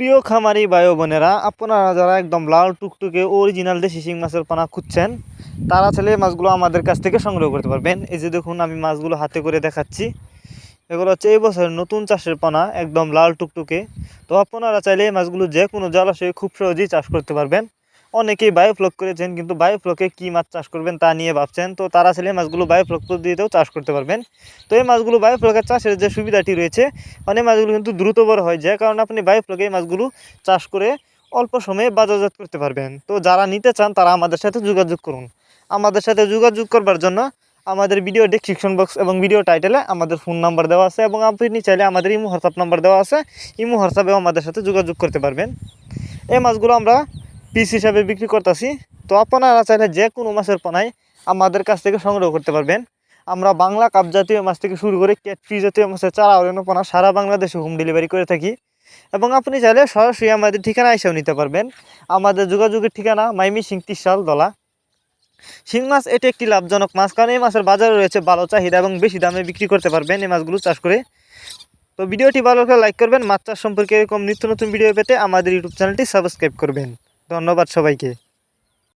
প্রিয় খামারি বায়ু বোনেরা, আপনারা যারা একদম লাল টুকটুকে অরিজিনাল দেশি শিং মাছের পানা খুঁজছেন, তারা ছেলে মাছগুলো আমাদের কাছ থেকে সংগ্রহ করতে পারবেন। এই যে দেখুন, আমি মাছগুলো হাতে করে দেখাচ্ছি। এগুলো হচ্ছে এই বছরের নতুন চাষের পানা, একদম লাল টুকটুকে। তো আপনারা চাইলে এই মাছগুলো যে কোনো জলাশয়ে খুব সহজেই চাষ করতে পারবেন। অনেকেই বায়োফ্লক করেছেন, কিন্তু বায়োফ্লকে কী মাছ চাষ করবেন তা নিয়ে ভাবছেন। তো তারা ছেলে মাছগুলো বায়োফ্লক পদ্ধতিতেও চাষ করতে পারবেন। তো এই মাছগুলো বায়োফ্লকের চাষের যে সুবিধাটি রয়েছে অনেক মাছগুলো কিন্তু দ্রুত বড় হয় যে কারণে আপনি বায়োফ্লকে এই মাছগুলো চাষ করে অল্প সময়ে বাজারজাত করতে পারবেন। তো যারা নিতে চান, তারা আমাদের সাথে যোগাযোগ করুন। আমাদের সাথে যোগাযোগ করবার জন্য আমাদের ভিডিও ডেসক্রিপশন বক্স এবং ভিডিও টাইটেলে আমাদের ফোন নাম্বার দেওয়া আছে এবং আপনি চাইলে আমাদের ইমো হোয়াটসঅ্যাপ নাম্বার দেওয়া আছে। ইমো হোয়াটসঅ্যাপেও আমাদের সাথে যোগাযোগ করতে পারবেন। এই মাছগুলো আমরা পিস হিসাবে বিক্রি করতেছি। তো আপনারা চাইলে যে কোনো মাছের পোনায় আমাদের কাছ থেকে সংগ্রহ করতে পারবেন। আমরা বাংলা কাপ জাতীয় মাছ থেকে শুরু করে ক্যাটফি জাতীয় মাছের চারা অরণ্য পোনা সারা বাংলাদেশে হোম ডেলিভারি করে থাকি। এবং আপনি চাইলে সরাসরি আমাদের ঠিকানা এসেও নিতে পারবেন। আমাদের যোগাযোগের ঠিকানা মাইমি সিং তিসাল দলা। শিং মাছ এটি একটি লাভজনক মাছ, কারণ এই মাছের বাজারে রয়েছে ভালো চাহিদা এবং বেশি দামে বিক্রি করতে পারবেন এই মাছগুলো চাষ করে। তো ভিডিওটি ভালো করে লাইক করবেন। মাছ চাষ সম্পর্কে এরকম নিত্য নতুন ভিডিও পেতে আমাদের ইউটিউব চ্যানেলটি সাবস্ক্রাইব করবেন। ধন্যবাদ সবাইকে।